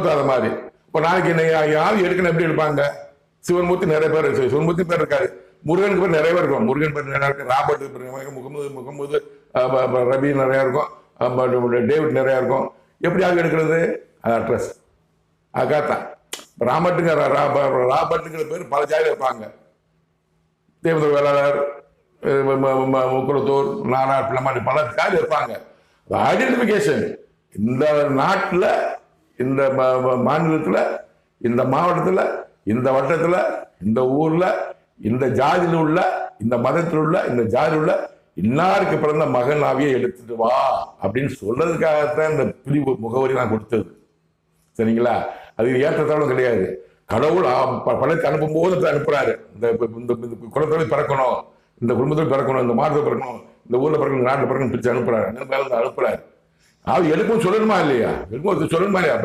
அது மாதிரி. இப்போ நாளைக்கு என்ன யார் எடுக்கணும் எப்படி எடுப்பாங்க? சிவன்மூர்த்தி நிறைய பேர் சிவன்மூர்த்தி பேர் இருக்காரு. முருகனுக்கு பேர் நிறைய பேர் இருக்கும். முருகன் பேர் நிறைய இருக்கும் ராபர்ட் பேர் முகமது முகமது ரவி நிறைய இருக்கும். டேவிட் நிறைய இருக்கும். எப்படி ஆக எடுக்கிறது? அது அட்ரஸ் அகாத்தான் ராபர்ட்டுங்கிற ராபர்ட்டுங்கிற பேர் பல ஜாதியில் இருப்பாங்க தேவத வேளாளர் முக்குளத்தூர் நாரார் பல ஜாதி இருப்பாங்க ஐடென்டிஃபிகேஷன் இந்த நாட்டில் இந்த மாநிலத்தில் இந்த மாவட்டத்தில் இந்த வட்டத்தில் இந்த ஊரில் இந்த ஜாதியில் உள்ள இந்த மதத்தில் உள்ள இந்த ஜாதியில் உள்ள இன்னாருக்கு பிறந்த மகன் ஆவியை எடுத்துட்டு வா அப்படின்னு சொல்றதுக்காகத்தான் இந்த பிரிவு முகவரி நான் கொடுத்தது. சரிங்களா? அது ஏற்றத்தாலும் கிடையாது. கடவுள் ஆ- பணத்தை அனுப்பும் போது அனுப்புறாரு. இந்த இந்த இந்த குலத்தொழில் பிறக்கணும் இந்த குடும்பத்தில் பிறக்கணும் இந்த மாதத்தில் பிறக்கணும் இந்த ஊரில் பிறக்கணும் நாட்டில் பிறக்கணும் பிரிச்சு அனுப்புறாரு. அனுப்புறாரு அனுப்புறாரு. அது எடுக்கும் சொல்லணுமா இல்லையா? எடுக்கும் சொல்லணுமா இல்லையா?